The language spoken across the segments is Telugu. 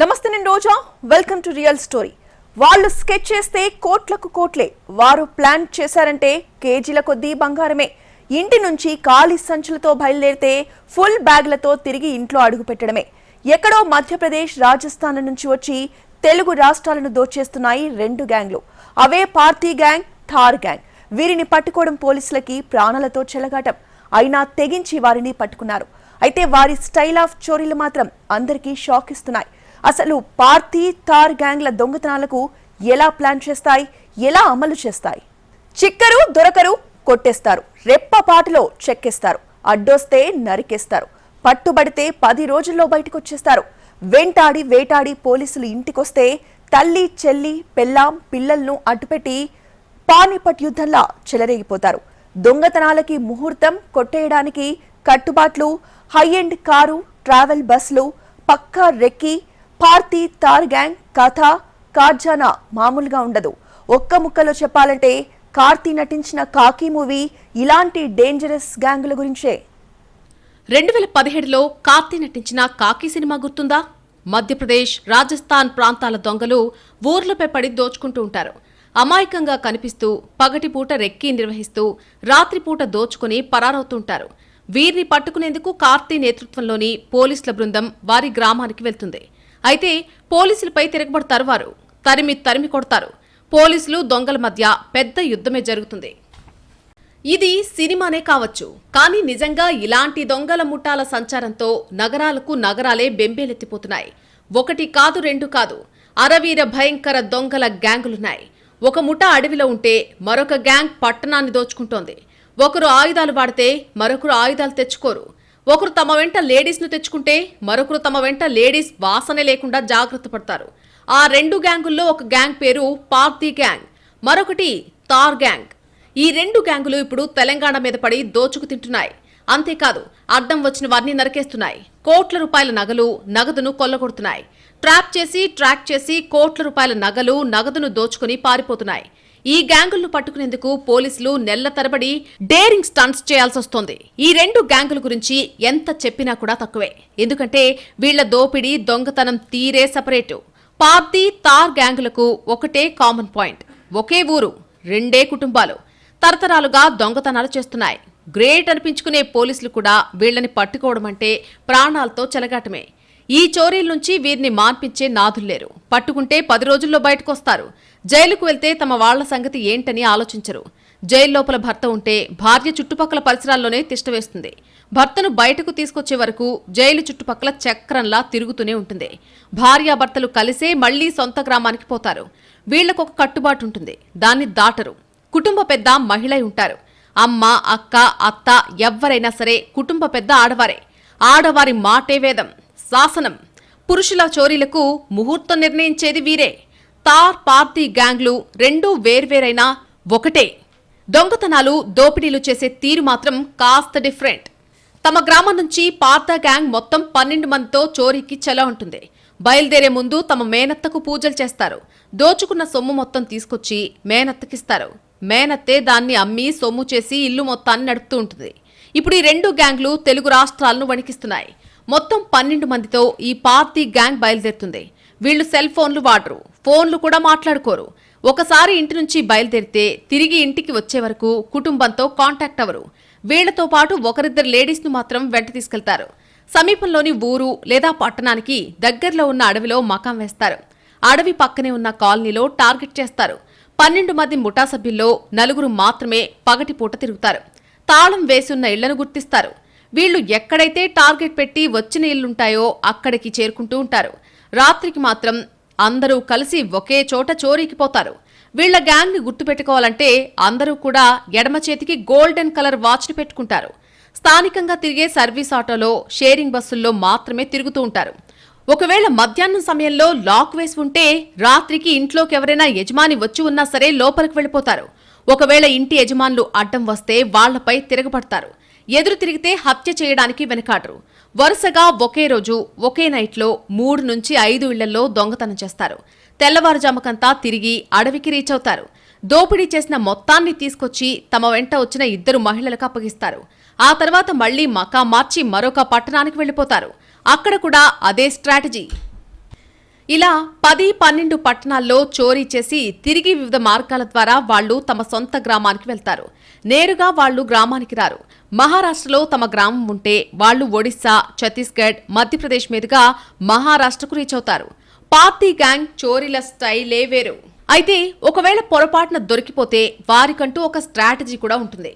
నమస్తే నేను Roja. Welcome to real story వాళ్ళు స్కెచ్ చేస్తే కోట్లకు కోట్లే. వారు ప్లాన్ చేశారంటే కేజీల కొద్దీ బంగారమే. ఇంటి నుంచి ఖాళీ సంచులతో బయలుదేరితే ఫుల్ బ్యాగ్లతో తిరిగి ఇంట్లో అడుగు పెట్టడమే. ఎక్కడో మధ్యప్రదేశ్ రాజస్థాన్ నుంచి వచ్చి తెలుగు రాష్ట్రాలను దోచేస్తున్నాయి రెండు గ్యాంగ్లు అవే పార్టీ గ్యాంగ్ థార్ గ్యాంగ్ వీరిని పట్టుకోవడం పోలీసులకి ప్రాణాలతో చెలగాటం. అయినా తెగించి వారిని పట్టుకున్నారు. అయితే వారి స్టైల్ ఆఫ్ చోరీలు మాత్రం అందరికీ షాక్ ఇస్తున్నాయి. అసలు పార్థీ తార్ గ్యాంగ్ల దొంగతనాలకు ఎలా ప్లాన్ చేస్తాయి? ఎలా అమలు చేస్తాయి? చిక్కరు దొరకరు కొట్టేస్తారు. రెప్పపాటులో చెక్కేస్తారు. అడ్డొస్తే నరికేస్తారు. పట్టుబడితే పది రోజుల్లో బయటకు వచ్చేస్తారు వెంటాడి వేటాడి పోలీసులు ఇంటికొస్తే తల్లి చెల్లి పెళ్ళాం పిల్లలను అడ్డుపెట్టి పానిపట్ యుద్ధంలా చెలరేగిపోతారు. దొంగతనాలకి ముహూర్తం కొట్టేయడానికి కట్టుబాట్లు హై ఎండ్ కారు ట్రావెల్ బస్సులు పక్కా రెక్కి పార్టీ తార్ గ్యాంగ్ కథ కార్జానా మామూలుగా ఉండదు. ఒక్క ముక్కలో చెప్పాలంటే కార్తీ నటించిన కాకి మూవీ ఇలాంటి డేంజరస్ గ్యాంగుల గురించే. రెండు వేల పదిహేడులో కార్తీ నటించిన కాకి సినిమా గుర్తుందా? మధ్యప్రదేశ్ రాజస్థాన్ ప్రాంతాల దొంగలు ఊర్లపై పడి దోచుకుంటూ ఉంటారు. అమాయకంగా కనిపిస్తూ పగటిపూట రెక్కి నిర్వహిస్తూ రాత్రిపూట దోచుకుని పరారవుతుంటారు. వీరిని పట్టుకునేందుకు కార్తీ నేతృత్వంలోని పోలీసుల బృందం వారి గ్రామానికి వెళ్తుంది. అయితే పోలీసులపై తిరగబడతారు వారు తరిమి తరిమి కొడతారు. పోలీసులు దొంగల మధ్య పెద్ద యుద్ధమే జరుగుతుంది. ఇది సినిమానే కావచ్చు. కానీ నిజంగా ఇలాంటి దొంగల ముఠాల సంచారంతో నగరాలకు నగరాలే బెంబేలెత్తిపోతున్నాయి. ఒకటి కాదు రెండు కాదు. అరవీర భయంకర దొంగల గ్యాంగులున్నాయి. ఒక ముఠా అడవిలో ఉంటే మరొక గ్యాంగ్ పట్టణాన్ని దోచుకుంటోంది. ఒకరు ఆయుధాలు వాడితే మరొకరు ఆయుధాలు తెచ్చుకోరు. ఒకరు తమ వెంట లేడీస్ను తెచ్చుకుంటే మరొకరు తమ వెంట లేడీస్ వాసనే లేకుండా జాగ్రత్త పడతారు. ఆ రెండు గ్యాంగుల్లో ఒక గ్యాంగ్ పేరు పార్తీ గ్యాంగ్ మరొకటి తార్ గ్యాంగ్. ఈ రెండు గ్యాంగులు ఇప్పుడు తెలంగాణ మీద పడి దోచుకు తింటున్నాయి. అంతేకాదు అడ్డం వచ్చిన వారిని నరికేస్తున్నాయి. కోట్ల రూపాయల నగలు నగదును కొల్లగొడుతున్నాయి. ట్రాప్ చేసి ట్రాక్ చేసి కోట్ల రూపాయల నగలు నగదును దోచుకుని పారిపోతున్నాయి. ఈ గ్యాంగులను పట్టుకునేందుకు పోలీసులు నెల్ల తరబడి డేరింగ్ స్టంట్స్ చేయాల్సి వస్తోంది ఈ రెండు గ్యాంగుల గురించి ఎంత చెప్పినా కూడా తక్కువే. ఎందుకంటే వీళ్ళ దోపిడీ దొంగతనం తీరే సపరేటు. పార్టీ తార్ గ్యాంగులకు ఒకటే కామన్ పాయింట్. ఒకే ఊరు రెండే కుటుంబాలు. తరతరాలుగా దొంగతనాలు చేస్తున్నాయి. గ్రేట్ అనిపించుకునే పోలీసులు కూడా వీళ్ళని పట్టుకోవడం అంటే ప్రాణాలతో చెలగాటమే. ఈ చోరీల నుంచి వీరిని మాన్పించే నాథుల్లేరు పట్టుకుంటే పది రోజుల్లో బయటకొస్తారు. జైలుకు వెళ్తే తమ వాళ్ళ సంగతి ఏంటని ఆలోచించరు. జైలు లోపల భర్త ఉంటే భార్య చుట్టుపక్కల పరిసరాల్లోనే తిష్టవేస్తుంది భర్తను బయటకు తీసుకొచ్చే వరకు జైలు చుట్టుపక్కల చక్రంలా తిరుగుతూనే ఉంటుంది. భార్యాభర్తలు కలిసే మళ్ళీ సొంత గ్రామానికి పోతారు. వీళ్ళకొక కట్టుబాటు ఉంటుంది. దాన్ని దాటరు. కుటుంబ పెద్ద మహిళ ఉంటారు. అమ్మ అక్క అత్త ఎవ్వరైనా సరే కుటుంబ పెద్ద ఆడవారే. ఆడవారి మాటే వేదం. శాసనం. పురుషుల చోరీలకు ముహూర్తం నిర్ణయించేది వీరే. తార్ పార్టీ గ్యాంగ్లు రెండూ వేర్వేరైనా ఒకటే. దొంగతనాలు దోపిడీలు చేసే తీరు మాత్రం కాస్త డిఫరెంట్. తమ గ్రామం నుంచి పాత గ్యాంగ్ మొత్తం పన్నెండు మందితో చోరీకి చెల ఉంటుంది. బయలుదేరే ముందు తమ మేనత్తకు పూజలు చేస్తారు. దోచుకున్న సొమ్ము మొత్తం తీసుకొచ్చి మేనత్తకిస్తారు. మేనత్తే దాన్ని అమ్మి సొమ్ము చేసి ఇల్లు మొత్తాన్ని నడుపుతూ ఉంటుంది. ఇప్పుడు ఈ రెండు గ్యాంగ్లు తెలుగు రాష్ట్రాలను వణికిస్తున్నాయి. మొత్తం పన్నెండు మందితో ఈ పార్టీ గ్యాంగ్ బయలుదేరుతుంది. వీళ్ళు సెల్ ఫోన్లు వాడరు ఫోన్లు కూడా మాట్లాడుకోరు. ఒకసారి ఇంటి నుంచి బయలుదేరితే తిరిగి ఇంటికి వచ్చే వరకు కుటుంబంతో కాంటాక్ట్ అవ్వరు. వీళ్ళతో పాటు ఒకరిద్దరు లేడీస్ను మాత్రం వెంట తీసుకెళ్తారు. సమీపంలోని ఊరు లేదా పట్టణానికి దగ్గరలో ఉన్న అడవిలో మకాం వేస్తారు. అడవి పక్కనే ఉన్న కాలనీలో టార్గెట్ చేస్తారు. పన్నెండు మంది ముఠా సభ్యుల్లో నలుగురు మాత్రమే పగటిపూట తిరుగుతారు. తాళం వేసున్న ఇళ్ళను గుర్తిస్తారు. వీళ్ళు ఎక్కడైతే టార్గెట్ పెట్టి వచ్చిన ఇల్లుంటాయో అక్కడికి చేరుకుంటూ ఉంటారు. రాత్రికి మాత్రం అందరూ కలిసి ఒకే చోట చోరీకి పోతారు. వీళ్ళ గ్యాంగ్ని గుర్తుపెట్టుకోవాలంటే అందరూ కూడా ఎడమ చేతికి గోల్డెన్ కలర్ వాచ్ని పెట్టుకుంటారు. స్థానికంగా తిరిగే సర్వీస్ ఆటోలో షేరింగ్ బస్సుల్లో మాత్రమే తిరుగుతూ ఉంటారు. ఒకవేళ మధ్యాహ్నం సమయంలో లాక్ వేసి ఉంటే రాత్రికి ఇంట్లోకి ఎవరైనా యజమాని వచ్చి ఉన్నా సరే లోపలికి వెళ్ళిపోతారు. ఒకవేళ ఇంటి యజమానులు అడ్డం వస్తే వాళ్ళపై తిరగబడతారు. ఎదురు తిరిగితే హత్య చేయడానికి వెనకాడరు. వరుసగా ఒకే రోజు ఒకే నైట్లో మూడు నుంచి ఐదు ఇళ్ళలో దొంగతనం చేస్తారు. తెల్లవారుజామకంతా తిరిగి అడవికి రీచ్ అవుతారు. దోపిడీ చేసిన మొత్తాన్ని తీసుకొచ్చి తమ వెంట వచ్చిన ఇద్దరు మహిళలకు అప్పగిస్తారు. ఆ తర్వాత మళ్ళీ మకా మార్చి మరొక పట్టణానికి వెళ్ళిపోతారు అక్కడ కూడా అదే స్ట్రాటజీ. ఇలా పది పన్నెండు పట్టణాల్లో చోరీ చేసి తిరిగి వివిధ మార్గాల ద్వారా వాళ్ళు తమ సొంత గ్రామానికి వెళ్తారు. నేరుగా వాళ్ళు గ్రామానికి రారు. మహారాష్ట్రలో తమ గ్రామం ఉంటే వాళ్ళు ఒడిశా ఛత్తీస్గఢ్ మధ్యప్రదేశ్ మీదుగా మహారాష్ట్రకు రీచ్ అవుతారు. పార్టీ గ్యాంగ్ చోరీల స్టైలే వేరు. అయితే ఒకవేళ పొరపాటున దొరికిపోతే వారికంటూ ఒక స్ట్రాటజీ కూడా ఉంటుంది.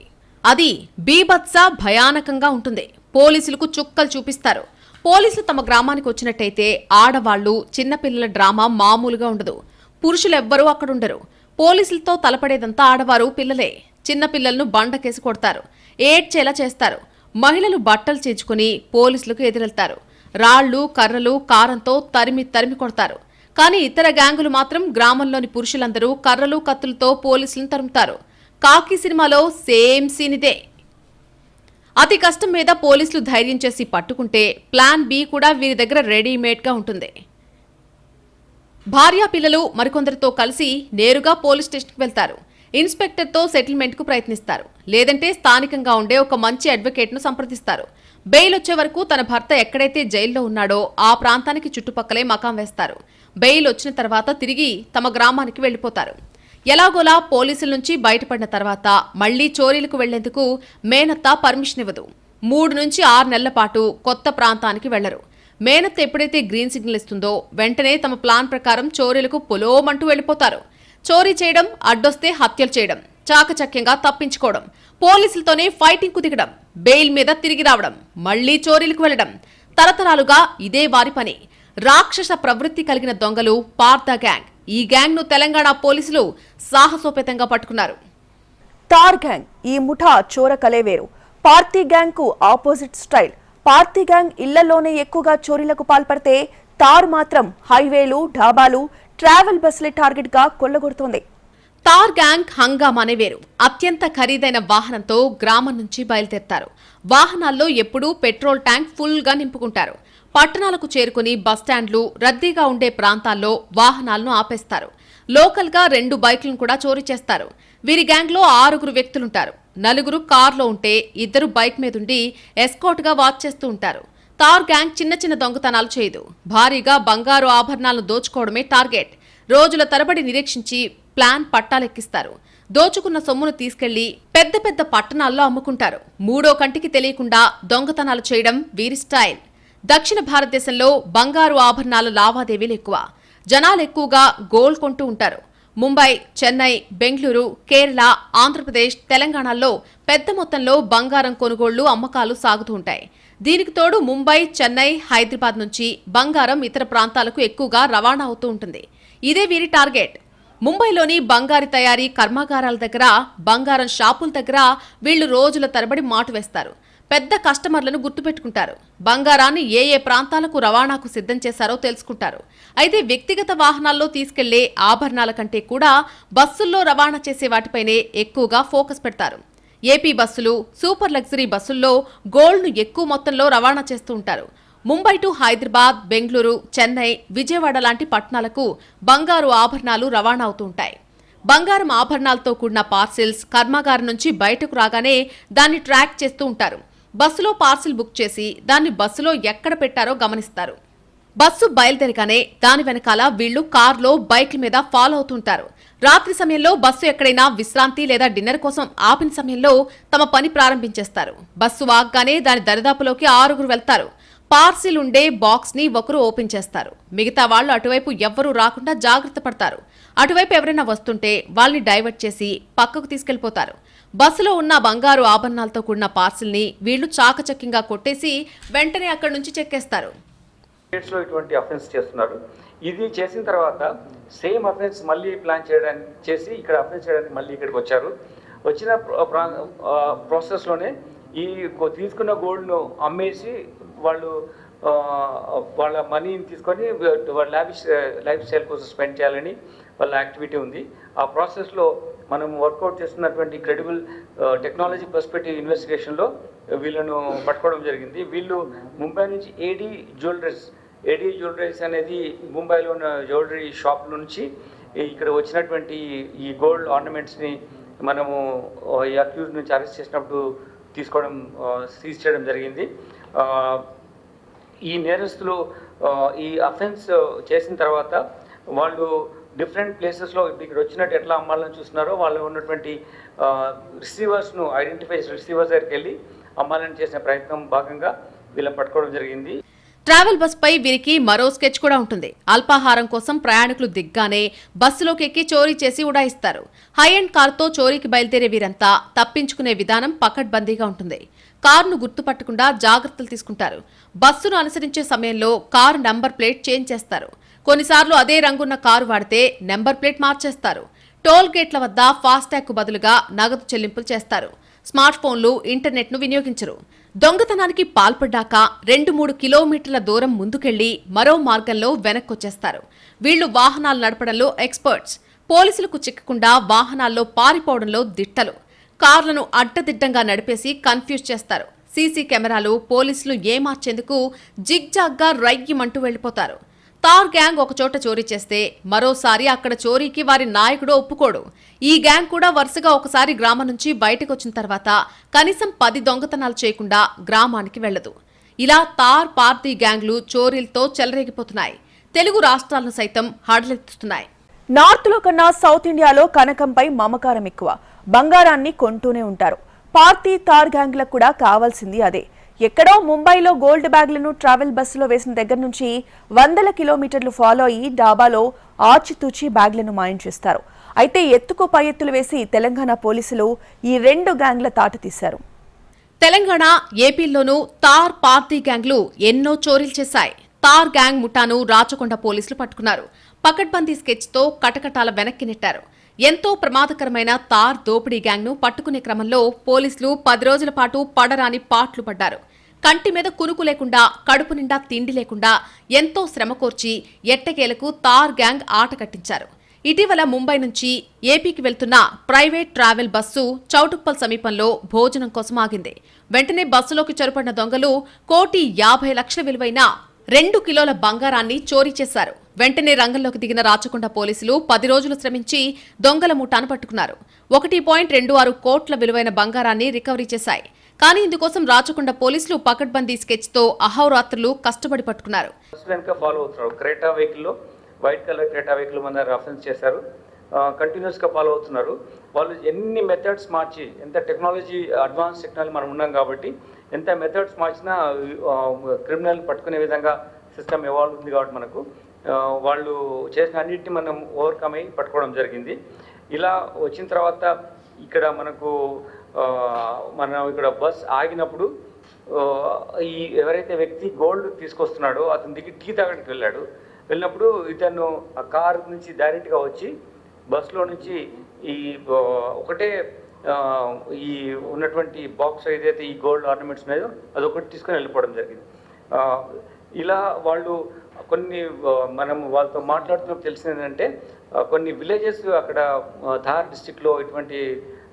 అది బీభత్స భయానకంగా ఉంటుంది. పోలీసులకు చుక్కలు చూపిస్తారు. పోలీసులు తమ గ్రామానికి వచ్చినట్టయితే ఆడవాళ్ళు చిన్నపిల్లల డ్రామా మామూలుగా ఉండదు. పురుషులెవ్వరూ అక్కడుండరు. పోలీసులతో తలపడేదంతా ఆడవారు పిల్లలే. చిన్నపిల్లలను బండకేసి కొడతారు. ఏడ్చేలా చేస్తారు. మహిళలు బట్టలు చేర్చుకుని పోలీసులకు ఎదురెళ్తారు. రాళ్ళు కర్రలు కారంతో తరిమి తరిమి కొడతారు. కానీ ఇతర గ్యాంగులు మాత్రం గ్రామంలోని పురుషులందరూ కర్రలు కత్తులతో పోలీసులను తరుముతారు. కాకి సినిమాలో సేమ్ సీన్ ఇదే. అతి కష్టం మీద పోలీసులు ధైర్యం చేసి పట్టుకుంటే ప్లాన్ బి కూడా వీరి దగ్గర రెడీమేడ్గా ఉంటుంది. భార్యా పిల్లలు మరికొందరితో కలిసి నేరుగా పోలీస్ స్టేషన్కి వెళ్తారు. ఇన్స్పెక్టర్తో సెటిల్మెంట్కు ప్రయత్నిస్తారు. లేదంటే స్థానికంగా ఉండే ఒక మంచి అడ్వకేట్ను సంప్రదిస్తారు. బెయిల్ వచ్చే వరకు తన భర్త ఎక్కడైతే జైల్లో ఉన్నాడో ఆ ప్రాంతానికి చుట్టుపక్కలే మకాం వేస్తారు. బెయిల్ వచ్చిన తర్వాత తిరిగి తమ గ్రామానికి వెళ్ళిపోతారు ఎలాగోలా పోలీసుల నుంచి బయటపడిన తర్వాత మళ్ళీ చోరీలకు వెళ్ళేందుకు మేనత్త పర్మిషన్ ఇవ్వదు. మూడు నుంచి ఆరు నెలల పాటు కొత్త ప్రాంతానికి వెళ్ళరు. మేనత్త ఎప్పుడైతే గ్రీన్ సిగ్నల్ ఇస్తుందో వెంటనే తమ ప్లాన్ ప్రకారం చోరీలకు పొలోమంటూ వెళ్ళిపోతారు చోరీ చేయడం అడ్డొస్తే హత్యలు చేయడం చాకచక్యంగా తప్పించుకోవడం పోలీసులతోనే ఫైటింగ్కు దిగడం బెయిల్ మీద తిరిగి రావడం మళ్ళీ చోరీలకు వెళ్ళడం తరతరాలుగా ఇదే వారి పని. రాక్షస ప్రవృత్తి కలిగిన దొంగలు పార్థ గ్యాంగ్. ఈ గ్యాంగ్ను తెలంగాణ పోలీసులు సాహసోపేతంగా పట్టుకున్నారు. తార్ గ్యాంగ్ ఈ ముఠా చోర కలే వేరు. పార్టీ గ్యాంగ్కు ఆపోజిట్ స్టైల్. పార్టీ గ్యాంగ్ ఇళ్ళలోనే ఎక్కువగా చోరీలకు పాల్పడితే తార్ మాత్రం హైవేలు ఢాబాలు ట్రావెల్ బస్సులే టార్గెట్గా కొల్లగొడుతోంది. తార్ గ్యాంగ్ హంగామానే వేరు. అత్యంత ఖరీదైన వాహనంతో గ్రామం నుంచి బయలుదేరతారు. వాహనాల్లో ఎప్పుడూ పెట్రోల్ ట్యాంక్ ఫుల్గా నింపుకుంటారు. పట్టణాలకు చేరుకుని బస్టాండ్లు రద్దీగా ఉండే ప్రాంతాల్లో వాహనాలను ఆపేస్తారు. లోకల్గా రెండు బైక్లను కూడా చోరీ చేస్తారు. వీరి గ్యాంగ్లో ఆరుగురు వ్యక్తులుంటారు. నలుగురు కార్లో ఉంటే ఇద్దరు బైక్ మీదుండి ఎస్కోట్గా వాచ్ చేస్తూ ఉంటారు. తార్ గ్యాంగ్ చిన్న చిన్న దొంగతనాలు చేయదు. భారీగా బంగారు ఆభరణాలను దోచుకోవడమే టార్గెట్. రోజుల తరబడి నిరీక్షించి ప్లాన్ పట్టాలెక్కిస్తారు. దోచుకున్న సొమ్మును తీసుకెళ్ళి పెద్ద పెద్ద పట్టణాల్లో అమ్ముకుంటారు. మూడో కంటికి తెలియకుండా దొంగతనాలు చేయడం వీరి స్టైల్. దక్షిణ భారతదేశంలో బంగారు ఆభరణాల లావాదేవీలు ఎక్కువ. జనాలు ఎక్కువగా గోల్డ్ కొంటూ ఉంటారు. ముంబై చెన్నై బెంగళూరు కేరళ ఆంధ్రప్రదేశ్ తెలంగాణలో పెద్ద మొత్తంలో బంగారం కొనుగోళ్ళు అమ్మకాలు సాగుతూ ఉంటాయి. దీనికి తోడు ముంబై చెన్నై హైదరాబాద్ నుంచి బంగారం ఇతర ప్రాంతాలకు ఎక్కువగా రవాణా అవుతూ ఉంటుంది. ఇదే వీరి టార్గెట్. ముంబైలోని బంగారు తయారీ కర్మాగారాల దగ్గర బంగారం షాపుల దగ్గర వీళ్ళు రోజుల తరబడి మాటు వేస్తారు. పెద్ద కస్టమర్లను గుర్తుపెట్టుకుంటారు. బంగారాన్ని ఏ ఏ ప్రాంతాలకు రవాణాకు సిద్ధం చేశారో తెలుసుకుంటారు. అయితే వ్యక్తిగత వాహనాల్లో తీసుకెళ్ళే ఆభరణాల కంటే కూడా బస్సుల్లో రవాణా చేసే వాటిపైనే ఎక్కువగా ఫోకస్ పెడతారు. ఏపీ బస్సులు సూపర్ లగ్జరీ బస్సుల్లో గోల్డ్ను ఎక్కువ మొత్తంలో రవాణా చేస్తూ ఉంటారు. ముంబై టు హైదరాబాద్ బెంగళూరు చెన్నై విజయవాడ లాంటి పట్టణాలకు బంగారు ఆభరణాలు రవాణా అవుతూ ఉంటాయి. బంగారం ఆభరణాలతో కూడిన పార్సిల్స్ కర్మాగారం నుంచి బయటకు రాగానే దాన్ని ట్రాక్ చేస్తూ ఉంటారు. బస్సులో పార్సిల్ బుక్ చేసి దాన్ని బస్సులో ఎక్కడ పెట్టారో గమనిస్తారు. బస్సు బయలుదేరగానే దాని వెనకాల వీళ్ళు కార్లో బైక్ల మీద ఫాలో అవుతుంటారు. రాత్రి సమయంలో బస్సు ఎక్కడైనా విశ్రాంతి లేదా డిన్నర్ కోసం ఆపిన సమయంలో తమ పని ప్రారంభించేస్తారు. బస్సు వాగ్గానే దాని దరిదాపులోకి ఆరుగురు వెళ్తారు. పార్సిల్ ఉండే బాక్స్ని ఒకరు ఓపెన్ చేస్తారు. మిగతా వాళ్ళు అటువైపు ఎవ్వరూ రాకుండా జాగ్రత్త పడతారు. అటువైపు ఎవరైనా వస్తుంటే వాళ్ళని డైవర్ట్ చేసి పక్కకు తీసుకెళ్ళిపోతారు బస్సులో ఉన్న బంగారు ఆభరణాలతో కూడిన పార్సిల్ని వీళ్ళు చాకచక్యంగా కొట్టేసి వెంటనే అక్కడి నుంచి చెక్కేస్తారు. స్టేట్స్లో ఇటువంటి అఫెన్స్ చేస్తున్నారు. ఇది చేసిన తర్వాత సేమ్ అఫెన్స్ మళ్ళీ ప్లాన్ చేయడానికి చేసి ఇక్కడ అఫెన్స్ చేయడానికి మళ్ళీ ఇక్కడికి వచ్చారు. వచ్చిన ప్రాసెస్లోనే ఈ తీసుకున్న గోల్డ్ను అమ్మేసి వాళ్ళు వాళ్ళ మనీని తీసుకొని వాళ్ళ లైఫ్ లైఫ్ స్టైల్ కోసం స్పెండ్ చేయాలని వాళ్ళ యాక్టివిటీ ఉంది. ఆ ప్రాసెస్లో మనం వర్కౌట్ చేస్తున్నటువంటి క్రెడిబుల్ టెక్నాలజీ పర్స్పెక్టివ్ ఇన్వెస్టిగేషన్లో వీళ్ళను పట్టుకోవడం జరిగింది. వీళ్ళు ముంబై నుంచి ఏడీ జ్యువెలరీస్ ఏడీ జ్యువెలరీస్ అనేది ముంబైలో ఉన్న జ్యువెలరీ షాప్ నుంచి ఇక్కడ వచ్చినటువంటి ఈ గోల్డ్ ఆర్నమెంట్స్ని మనము ఈ అక్యూజ్ నుంచి అరెస్ట్ చేసినప్పుడు తీసుకోవడం సీజ్ చేయడం జరిగింది. ఈ నేరస్తులు ఈ అఫెన్స్ చేసిన తర్వాత వాళ్ళు డిఫరెంట్ ప్లేసెస్లో ఇక్కడ వచ్చినట్టు ఎట్లా అమ్మాలని చూస్తున్నారో వాళ్ళు ఉన్నటువంటి రిసీవర్స్ను ఐడెంటిఫై రిసీవర్స్ దగ్గరికి వెళ్ళి అమ్మాలని చేసిన ప్రయత్నం భాగంగా వీళ్ళని పట్టుకోవడం జరిగింది. ట్రావెల్ బస్ పై వీరికి మరో స్కెచ్ కూడా ఉంటుంది. అల్పాహారం కోసం ప్రయాణికులు దిగ్గానే బస్సులోకి ఎక్కి చోరీ చేసి ఉడాయిస్తారు. హై అండ్ కార్తో చోరీకి బయలుదేరే వీరంతా తప్పించుకునే విధానం పకడ్బందీగా ఉంటుంది. కారును గుర్తుపట్టకుండా జాగ్రత్తలు తీసుకుంటారు. బస్సును అనుసరించే సమయంలో కారు నంబర్ ప్లేట్ చేంజ్ చేస్తారు. కొన్నిసార్లు అదే రంగున్న కారు వాడితే నెంబర్ ప్లేట్ మార్చేస్తారు. టోల్ గేట్ల వద్ద ఫాస్టాగ్ బదులుగా నగదు చెల్లింపులు చేస్తారు. స్మార్ట్ ఫోన్లు ఇంటర్నెట్ను వినియోగించరు. దొంగతనానికి పాల్పడ్డాక రెండు మూడు కిలోమీటర్ల దూరం ముందుకెళ్ళి మరో మార్గంలో వెనక్కొచ్చేస్తారు. వీళ్ళు వాహనాలు నడపడంలో ఎక్స్పర్ట్స్. పోలీసులకు చిక్కకుండా వాహనాల్లో పారిపోవడంలో దిట్టలు. కార్లను అడ్డదిడ్డంగా నడిపేసి కన్ఫ్యూజ్ చేస్తారు. సీసీ కెమెరాలు పోలీసులు ఏమార్చేందుకు జిగ్జాగ్గా రయ్యమంటూ వెళ్ళిపోతారు. తార్ గ్యాంగ్ ఒకచోట చోరీ చేస్తే మరోసారి అక్కడ చోరీకి వారి నాయకుడు ఒప్పుకోడు. ఈ గ్యాంగ్ కూడా వరుసగా ఒకసారి గ్రామం నుంచి బయటకు వచ్చిన తర్వాత కనీసం పది దొంగతనాలు చేయకుండా గ్రామానికి వెళ్ళదు ఇలా తార్ పార్టీ గ్యాంగ్లు చోరీలతో చెలరేగిపోతున్నాయి. తెలుగు రాష్ట్రాలను సైతం హడలెత్తుతున్నాయి. నార్త్లో కన్నా సౌత్ ఇండియాలో కనకంపై మమకారం ఎక్కువ. బంగారాన్ని కొంటూనే ఉంటారు. పార్టీ తార్ గ్యాంగ్లకు కూడా కావాల్సింది అదే. ఎక్కడో ముంబైలో గోల్డ్ బ్యాగ్లను ట్రావెల్ బస్సులో వేసిన దగ్గర నుంచి వందల కిలోమీటర్లు ఫాలో అయ్యి డాబాలో ఆచితూచి బ్యాగ్లను మాయం చేస్తారు. అయితే ఎత్తుకు పై ఎత్తులు వేసి తెలంగాణ పోలీసులు ఈ రెండు గ్యాంగ్ల తాట తీశారు. తెలంగాణ ఏపీలోనూ తార్ పార్టీ గ్యాంగ్లు ఎన్నో చోరీలు చేశాయి. తార్ గ్యాంగ్ ముఠాను రాచకొండ పోలీసులు పట్టుకున్నారు. పకడ్బందీ స్కెచ్తో కటకటాల వెనక్కి నెట్టారు. ఎంతో ప్రమాదకరమైన తార్ దోపిడీ గ్యాంగ్ను పట్టుకునే క్రమంలో పోలీసులు పది రోజుల పాటు పడరాని పాట్లు పడ్డారు. కంటి మీద కునుకు లేకుండా కడుపు నిండా తిండి లేకుండా ఎంతో శ్రమ కోర్చి ఎట్టకేలకు తార్ గ్యాంగ్ ఆట కట్టించారు. ఇటీవల ముంబై నుంచి ఏపీకి వెళ్తున్న ప్రైవేట్ ట్రావెల్ బస్సు చౌటుప్పల్ సమీపంలో భోజనం కోసం ఆగింది. వెంటనే బస్సులోకి చొరపడిన దొంగలు కోటి యాభై లక్షల విలువైన రెండు కిలోల బంగారాన్ని చోరీ చేశారు. వెంటనే రంగంలోకి దిగిన రాచకొండ పోలీసులు పది రోజులు శ్రమించి దొంగల ముఠాను పట్టుకున్నారు ఒకటి పాయింట్ రెండు ఆరు కోట్ల విలువైన బంగారాన్ని రికవరీ చేశాయి. కానీ ఇందుకోసం రాచకొండ పోలీసులు పకడ్బందీ స్కెచ్తో అహోరాత్రులు కష్టపడి పట్టుకున్నారు. ఫాలో అవుతున్నారు. Creta vehicle white colour Creta vehicle మన రెఫరెన్స్ చేశారు. కంటిన్యూస్గా ఫాలో అవుతున్నారు. వాళ్ళు ఎన్ని మెథడ్స్ మార్చి ఎంత టెక్నాలజీ అడ్వాన్స్ టెక్నాలజీ మనం ఉన్నాం కాబట్టి ఎంత మెథడ్స్ మార్చినా క్రిమినల్ పట్టుకునే విధంగా సిస్టమ్ ఎవాల్వ్ ఉంది కాబట్టి మనకు. వాళ్ళు చేసిన అన్నిటిని మనం ఓవర్కమ్ అయ్యి పట్టుకోవడం జరిగింది. ఇలా వచ్చిన తర్వాత ఇక్కడ మనకు మనం ఇక్కడ బస్ ఆగినప్పుడు ఈ ఎవరైతే వ్యక్తి గోల్డ్ తీసుకొస్తున్నాడో అతని దిగి టీ తాగడానికి వెళ్ళాడు. వెళ్ళినప్పుడు ఇతను ఆ కార్ నుంచి డైరెక్ట్గా వచ్చి బస్సులో నుంచి ఈ ఒకటే ఈ ఉన్నటువంటి బాక్స్ ఏదైతే ఈ గోల్డ్ ఆర్నమెంట్స్ ఉన్నాయో అది ఒకటి తీసుకొని వెళ్ళిపోవడం జరిగింది. ఇలా వాళ్ళు కొన్ని మనం వాళ్ళతో మాట్లాడుతున్నప్పుడు తెలిసింది ఏంటంటే కొన్ని విలేజెస్ అక్కడ ధార్ డిస్టిక్లో ఇటువంటి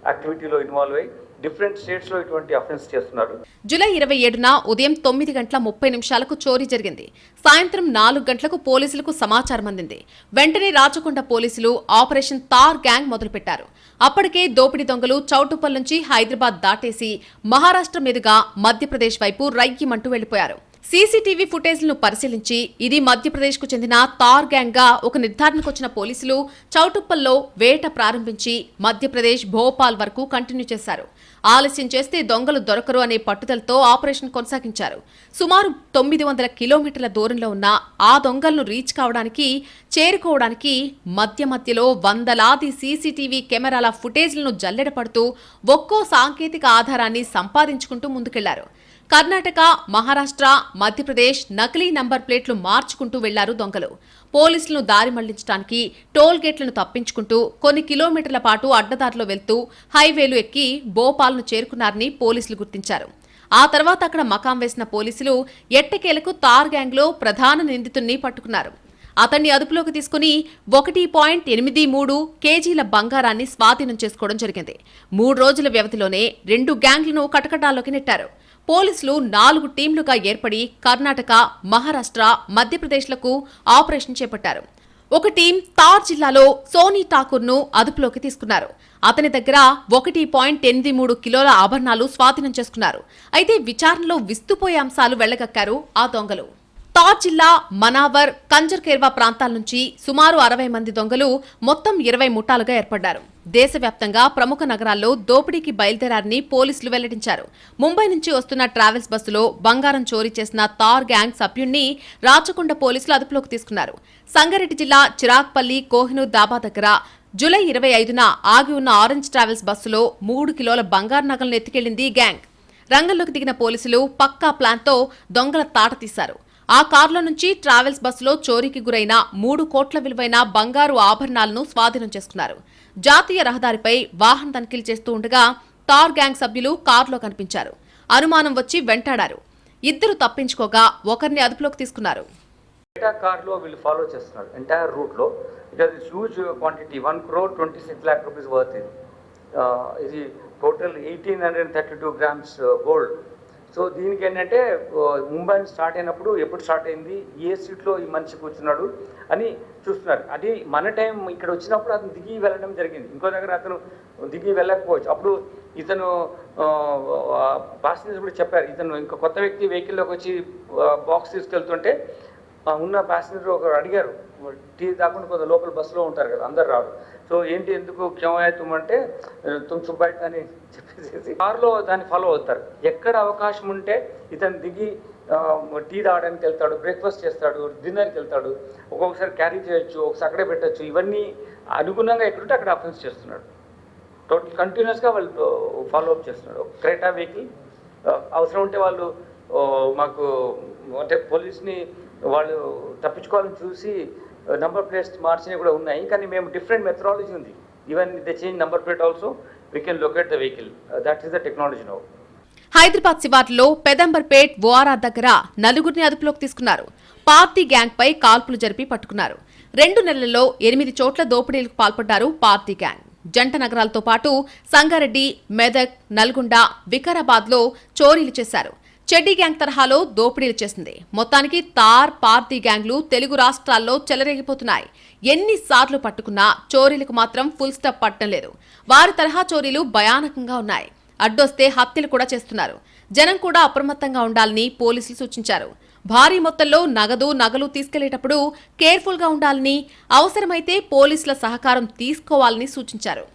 యాక్టివిటీలో ఇన్వాల్వ్ అయ్యి డిఫరెంట్ స్టేట్స్లో ఇటువంటి అఫెన్స్ చేస్తున్నారు. జూలై ఇరవై ఏడున ఉదయం తొమ్మిది గంటల ముప్పై నిమిషాలకు చోరీ జరిగింది. సాయంత్రం నాలుగు గంటలకు పోలీసులకు సమాచారం అందింది. వెంటనే రాచకొండ పోలీసులు ఆపరేషన్ తార్ గ్యాంగ్ మొదలుపెట్టారు. అప్పటికే దోపిడీ దొంగలు చౌటుప్పల్ నుంచి హైదరాబాద్ దాటేసి మహారాష్ట్ర మీదుగా మధ్యప్రదేశ్ వైపు రయ్యమంటూ వెళ్ళిపోయారు సీసీటీవీ ఫుటేజ్లను పరిశీలించి ఇది మధ్యప్రదేశ్కు చెందిన తార్ గ్యాంగ్గా ఒక నిర్ధారణకు వచ్చిన పోలీసులు చౌటుప్పల్లో వేట ప్రారంభించి మధ్యప్రదేశ్ భోపాల్ వరకు కంటిన్యూ చేశారు. ఆలస్యం చేస్తే దొంగలు దొరకరు అనే పట్టుదలతో ఆపరేషన్ కొనసాగించారు. సుమారు తొమ్మిది వందల కిలోమీటర్ల దూరంలో ఉన్న ఆ దొంగలను రీచ్ కావడానికి చేరుకోవడానికి మధ్య మధ్యలో వందలాది సీసీటీవీ కెమెరాల ఫుటేజ్లను జల్లెడపడుతూ ఒక్కో సాంకేతిక ఆధారాన్ని సంపాదించుకుంటూ ముందుకెళ్ళారు. కర్ణాటక మహారాష్ట్ర మధ్యప్రదేశ్ నకిలీ నంబర్ ప్లేట్లు మార్చుకుంటూ వెళ్ళారు దొంగలు. పోలీసులను దారి మళ్ళించడానికి టోల్ గేట్లను తప్పించుకుంటూ కొన్ని కిలోమీటర్ల పాటు అడ్డదారిలో వెళ్తూ హైవేలు ఎక్కి భోపాల్ను చేరుకున్నారని పోలీసులు గుర్తించారు. ఆ తర్వాత అక్కడ మకాం వేసిన పోలీసులు ఎట్టకేలకు తార్ గ్యాంగ్లో ప్రధాన నిందితుణ్ణి పట్టుకున్నారు. అతన్ని అదుపులోకి తీసుకుని ఒకటి పాయింట్ ఎనిమిది మూడు కేజీల బంగారాన్ని స్వాధీనం చేసుకోవడం జరిగింది. మూడు రోజుల వ్యవధిలోనే రెండు గ్యాంగ్లను కటకటాల్లోకి నెట్టారు. పోలీసులు నాలుగు టీంలుగా ఏర్పడి కర్ణాటక మహారాష్ట్ర మధ్యప్రదేశ్లకు ఆపరేషన్ చేపట్టారు. ఒక టీం తార్ జిల్లాలో సోనీ ఠాకూర్ను అదుపులోకి తీసుకున్నారు. అతని దగ్గర ఒకటి పాయింట్ ఎనిమిది మూడు కిలోల ఆభరణాలు స్వాధీనం చేసుకున్నారు. అయితే విచారణలో విస్తుపోయే అంశాలు వెళ్ళగక్కారు ఆ దొంగలు. తార్ జిల్లా మనావర్ కంజర్కేర్వా ప్రాంతాల నుంచి సుమారు అరవై మంది దొంగలు మొత్తం ఇరవై ముఠాలుగా ఏర్పడ్డారు. దేశవ్యాప్తంగా ప్రముఖ నగరాల్లో దోపిడీకి బయలుదేరారని పోలీసులు వెల్లడించారు. ముంబై నుంచి వస్తున్న ట్రావెల్స్ బస్సులో బంగారం చోరీ చేసిన తార్ గ్యాంగ్ సభ్యుణ్ణి రాచకొండ పోలీసులు అదుపులోకి తీసుకున్నారు. సంగారెడ్డి జిల్లా చిరాక్పల్లి కోహినూర్ దాబా దగ్గర జూలై ఇరవై ఐదున ఆగి ఉన్న ఆరెంజ్ ట్రావెల్స్ బస్సులో మూడు కిలోల బంగారు నగలను ఎత్తుకెళ్ళింది గ్యాంగ్. రంగంలోకి దిగిన పోలీసులు పక్కా ప్లాన్తో దొంగల తాట తీశారు. ఆ కార్ల నుంచి ట్రావెల్స్ బస్సులో చోరీకి గురైన మూడు కోట్ల విలువైన బంగారు ఆభరణాలను స్వాధీనం చేసుకున్నారు. జాతీయ రహదారిపై వాహన తనిఖీలు చేస్తూ ఉండగా తార్ గ్యాంగ్ సభ్యులు కారులో కనిపించారు. అనుమానం వచ్చి వెంటాడారు. ఇద్దరు తప్పించుకోగా ఒకరిని అదుపులోకి తీసుకున్నారు. కార్లో వీళ్ళు ఫాలో చేస్తున్నారు. ఎంటైర్ రూట్లో it huge quantity one crore twenty six lakh rupees worth ఇది ఇది total eighteen hundred thirty two grams gold so దీనికి ఏంటంటే ముంబై స్టార్ట్ అయినప్పుడు ఎప్పుడు స్టార్ట్ అయింది ఏ సీట్లో ఈ మనిషి కూర్చున్నాడు అని చూస్తున్నారు. అది మన టైం ఇక్కడ వచ్చినప్పుడు అతను దిగి వెళ్ళడం జరిగింది. ఇంకో దగ్గర అతను దిగి వెళ్ళకపోవచ్చు. అప్పుడు ఇతను పాసెంజర్స్ కూడా చెప్పారు ఇతను ఇంకా కొత్త వ్యక్తి వెహికల్లోకి వచ్చి బాక్స్ తీసుకెళ్తుంటే ఉన్న ప్యాసింజర్ ఒకరు అడిగారు టీ తాకుండా కొంత లోపల బస్సులో ఉంటారు కదా అందరు రాడు సో ఏంటి ఎందుకు క్షమవుతామంటే తుమ్ సుబ్బైట్ అని చెప్పేసి కారులో దాన్ని ఫాలో అవుతారు. ఎక్కడ అవకాశం ఉంటే ఇతను దిగి టీ తాగడానికి వెళ్తాడు బ్రేక్ఫాస్ట్ చేస్తాడు డిన్నర్కి వెళ్తాడు ఒక్కొక్కసారి క్యారీ చేయొచ్చు ఒకసారి అక్కడే పెట్టచ్చు ఇవన్నీ అనుగుణంగా ఎక్కడుంటే అక్కడ అఫెన్స్ చేస్తున్నాడు. టోటల్ కంటిన్యూస్గా వాళ్ళు ఫాలో అప్ చేస్తున్నాడు. క్రేటా వెహికల్ అవసరం ఉంటే వాళ్ళు మాకు అంటే పోలీస్ని వాళ్ళు తప్పించుకోవాలని చూసి uh, నంబర్ ప్లేట్స్ మార్చినవి కూడా ఉన్నాయి. కానీ మేము డిఫరెంట్ మెథడాలజీ ఉంది. Even the change number plate also we can locate the vehicle that is the technology no Hyderabad శివార్లో Peddamberpet ORR దగ్గర నలుగురిని అదుపులోకి తీసుకున్నారు. పార్టీ గ్యాంగ్పై కాల్పులు జరిపి పట్టుకున్నారు. రెండు నెలల్లో ఎనిమిది చోట్ల దోపిడీలకు పాల్పడ్డారు పార్టీ గ్యాంగ్. జంట నగరాలతో పాటు సంగారెడ్డి మెదక్ నల్గొండ వికారాబాద్లో చోరీలు చేశారు. చెడ్డీ గ్యాంగ్ తరహాలో దోపిడీలు చేసింది. మొత్తానికి తార్ పార్టీ గ్యాంగ్లు తెలుగు రాష్ట్రాల్లో చెలరేగిపోతున్నాయి. ఎన్నిసార్లు పట్టుకున్నా చోరీలకు మాత్రం ఫుల్ స్టాప్ పట్టడం లేదు. వారి తరహా చోరీలు భయానకంగా ఉన్నాయి. అడ్డొస్తే హత్యలు కూడా చేస్తున్నారు. జనం కూడా అప్రమత్తంగా ఉండాలని పోలీసులు సూచించారు. భారీ మొత్తంలో నగదు నగలు తీసుకెళ్ళేటప్పుడు కేర్ఫుల్గా ఉండాలని అవసరమైతే పోలీసుల సహకారం తీసుకోవాలని సూచించారు.